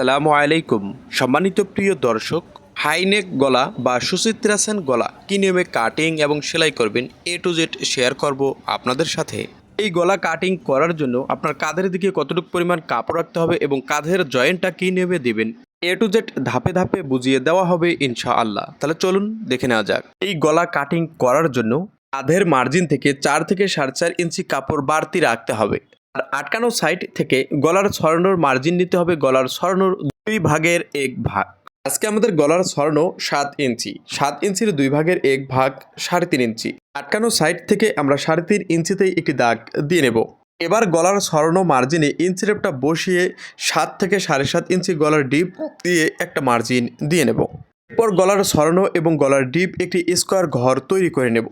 সালামু আলাইকুম। সম্মানিত প্রিয় দর্শক, হাইনেক গলা বা সুচিত্রা সেন গলা কী নিয়মে কাটিং এবং সেলাই করবেন এ টু জেড শেয়ার করব আপনাদের সাথে। এই গলা কাটিং করার জন্য আপনার কাঁধের দিকে কতটুকু পরিমাণ কাপড় রাখতে হবে এবং কাঁধের জয়েন্টটা কী নিয়মে দিবেন, এ টু জেড ধাপে ধাপে বুঝিয়ে দেওয়া হবে ইনশাআল্লাহ। তাহলে চলুন দেখে নেওয়া যাক। এই গলা কাটিং করার জন্য কাঁধের মার্জিন থেকে চার থেকে সাড়ে চার ইঞ্চি কাপড় বাড়তি রাখতে হবে। আর আটকানো সাইড থেকে গলার ছড়ানোর মার্জিন নিতে হবে। গলার ছড়ানোর দুই ভাগের এক ভাগ। আজকে আমাদের গলার স্বর্ণ সাত ইঞ্চি। সাত ইঞ্চির দুই ভাগের এক ভাগ সাড়ে তিন ইঞ্চি। আটকানো সাইড থেকে আমরা সাড়ে তিন ইঞ্চিতেই একটি দাগ দিয়ে নেব। এবার গলার স্বর্ণ মার্জিনে ইঞ্চি রেপটা বসিয়ে সাত থেকে সাড়ে সাত ইঞ্চি গলার ডিপ দিয়ে একটা মার্জিন দিয়ে নেব। এরপর গলার স্বর্ণ এবং গলার ডিপ একটি স্কোয়ার ঘর তৈরি করে নেব।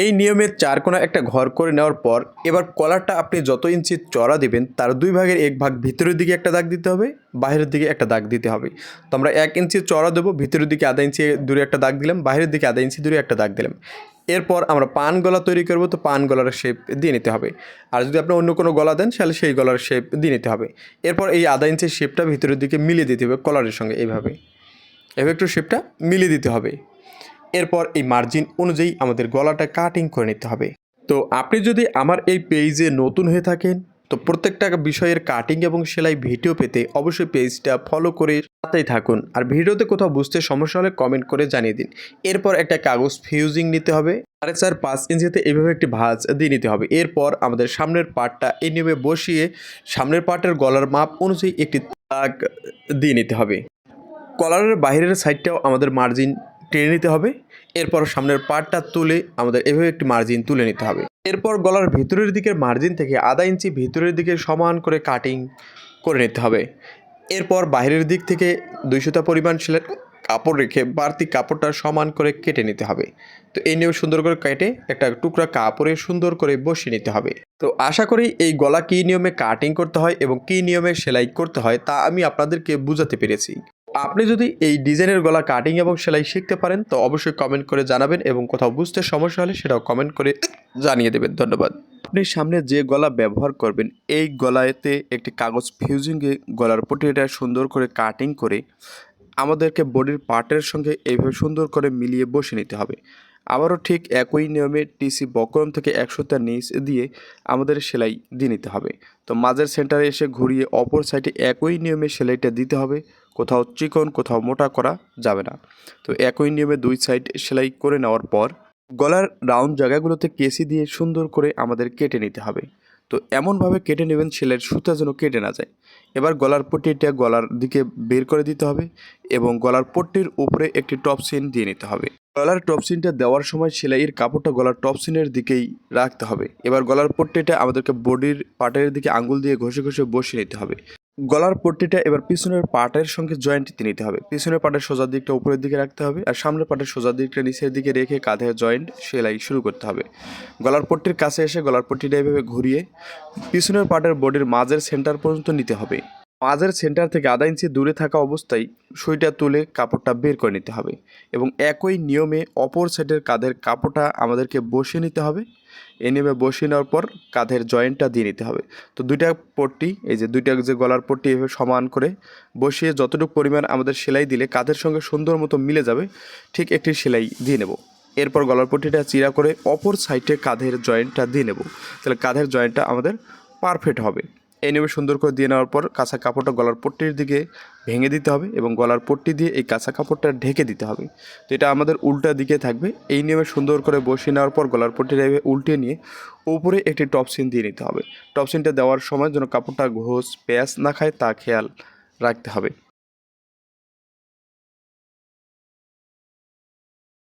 এই নিয়মে চার কোণা একটা ঘর করে নেওয়ার পর এবার কলারটা আপনি যত ইঞ্চি চড়া দিবেন, তার দুই ভাগের এক ভাগ ভিতরের দিকে একটা দাগ দিতে হবে বাইরের দিকে একটা দাগ দিতে হবে। তো আমরা এক ইঞ্চি চড়া দেবো, ভিতরের দিকে আধা ইঞ্চি দূরে একটা দাগ দিলাম বাইরের দিকে আধা ইঞ্চি দূরে একটা দাগ দিলাম। এরপর আমরা পান গলা তৈরি করব, তো পান গলার শেপ দিয়ে নিতে হবে। আর যদি আপনি অন্য কোনো গলা দেন, তাহলে সেই গলার শেপ দিয়ে নিতে হবে। এরপর এই আধা ইঞ্চির শেপটা ভিতরের দিকে মিলিয়ে দিতে হবে কলারের সঙ্গে এইভাবে। এভাবে একটু শেপটা মিলিয়ে দিতে হবে। এরপর এই মার্জিন অনুযায়ী আমাদের গলাটা কাটিং করে নিতে হবে। তো আপনি যদি আমার এই পেজে নতুন হয়ে থাকেন, তো প্রত্যেকটা বিষয়ের কাটিং এবং সেলাই ভিডিও পেতে অবশ্যই পেজটা ফলো করে সাথেই থাকুন। আর ভিডিওতে কোথাও বুঝতে সমস্যা হলে কমেন্ট করে জানিয়ে দিন। এরপর একটা কাগজ ফিউজিং নিতে হবে। সাড়ে চার, পাঁচ ইঞ্চিতে এইভাবে একটি ভাঁজ দিয়ে নিতে হবে। এরপর আমাদের সামনের পার্টটা এই নিয়মে বসিয়ে সামনের পার্টের গলার মাপ অনুযায়ী একটি দাগ দিয়ে নিতে হবে। কলারের বাইরের সাইডটাও আমাদের মার্জিন টেনে নিতে হবে। এরপর সামনের পার্টটা তুলে আমাদের এভাবে একটি মার্জিন তুলে নিতে হবে। এরপর গলার ভিতরের দিকের মার্জিন থেকে আধা ইঞ্চি ভিতরের দিকে সমান করে কাটিং করে নিতে হবে। এরপর বাইরের দিক থেকে দুইশোটা পরিমাণ সেলের কাপড় রেখে বাড়তি কাপড়টা সমান করে কেটে নিতে হবে। তো এই নিয়মে সুন্দর করে কেটে একটা টুকরা কাপড়ে সুন্দর করে বসিয়ে নিতে হবে। তো আশা করি এই গলা কী নিয়মে কাটিং করতে হয় এবং কী নিয়মে সেলাই করতে হয় তা আমি আপনাদেরকে বুঝাতে পেরেছি। আপনি যদি এই ডিজাইনের গলা কাটিং এবং সেলাই শিখতে পারেন, তো অবশ্যই কমেন্ট করে জানাবেন এবং কোথাও বুঝতে সমস্যা হলে সেটাও কমেন্ট করে জানিয়ে দেবেন। ধন্যবাদ। আপনি সামনে যে গলা ব্যবহার করবেন, এই গলাতে একটি কাগজ ফিউজিংয়ে গলার পটিটা সুন্দর করে কাটিং করে আমাদেরকে বডির পার্টের সঙ্গে এইভাবে সুন্দর করে মিলিয়ে বসে নিতে হবে। আবারও ঠিক একই নিয়মে টিসি বক্রম থেকে একশোটা নিচ দিয়ে আমাদের সেলাই দিয়ে নিতে হবে। তো মাঝের সেন্টারে এসে ঘুরিয়ে অপর সাইডে একই নিয়মে সেলাইটা দিতে হবে। কোথাও চিকন, কোথাও মোটা করা যাবে না। তো একই নিয়মে দুই সাইড সেলাই করে নেওয়ার পর গলার রাউন্ড জায়গাগুলোতে কেসি দিয়ে সুন্দর করে আমাদের কেটে নিতে হবে। তো এমনভাবে কেটে নেবেন সেলাইয়ের সুতা যেন কেটে না যায়। এবার গলার পট্টিটা গলার দিকে বের করে দিতে হবে এবং গলার পট্টির উপরে একটি টপ সিন দিয়ে নিতে হবে। গলার টপসিনটা দেওয়ার সময় সেলাইয়ের কাপড়টা গলার টপসিনের দিকেই রাখতে হবে। এবার গলার পট্টিটা আমাদেরকে বডির পাটের দিকে আঙ্গুল দিয়ে ঘষে ঘষে বসিয়ে নিতে হবে। গলার পট্টিটা এবার পিছনের পাটের সঙ্গে জয়েন্ট নিতে হবে। পিছনের পাটের সোজা দিকটা উপরের দিকে রাখতে হবে আর সামনের পাটের সোজা দিকটা নিচের দিকে রেখে কাঁধে জয়েন্ট সেলাই শুরু করতে হবে। গলার পট্টির কাছে এসে গলার পট্টিটা এভাবে ঘুরিয়ে পিছনের পাটের বডির মাঝের সেন্টার পর্যন্ত নিতে হবে। মাঝের সেন্টার থেকে আধা ইঞ্চি দূরে থাকা অবস্থায় সুইটা তুলে কাপড়টা বের করে নিতে হবে এবং একই নিয়মে অপর সাইডের কাঁধের কাপড়টা আমাদেরকে বসিয়ে নিতে হবে। এ নিয়মে বসিয়ে নেওয়ার পর কাঁধের জয়েন্টটা দিয়ে নিতে হবে। তো দুইটা পট্টি, এই যে দুইটা যে গলার পট্টি এভাবে সমান করে বসিয়ে যতটুকু পরিমাণ আমাদের সেলাই দিলে কাঁধের সঙ্গে সুন্দর মতো মিলে যাবে, ঠিক একটি সেলাই দিয়ে নেব। এরপর গলার পট্টিটা চিরা করে অপর সাইডে কাঁধের জয়েন্টটা দিয়ে নেব। তাহলে কাঁধের জয়েন্টটা আমাদের পারফেক্ট হবে। এই নিয়মে সুন্দর করে দিয়ে নেওয়ার পর কাঁচা কাপড়টা গলার পট্টির দিকে ভেঙে দিতে হবে এবং গলার পট্টি দিয়ে এই কাঁচা কাপড়টা ঢেকে দিতে হবে। তো এটা আমাদের উল্টা দিকে থাকবে। এই নিয়মে সুন্দর করে বসিয়ে নেওয়ার পর গলার পট্টিটা এভাবে উল্টে নিয়ে উপরে একটি টপসিন দিয়ে নিতে হবে। টপসিনটা দেওয়ার সময় যেন কাপড়টা ঘোষ প্যাঁচ না খায় তা খেয়াল রাখতে হবে।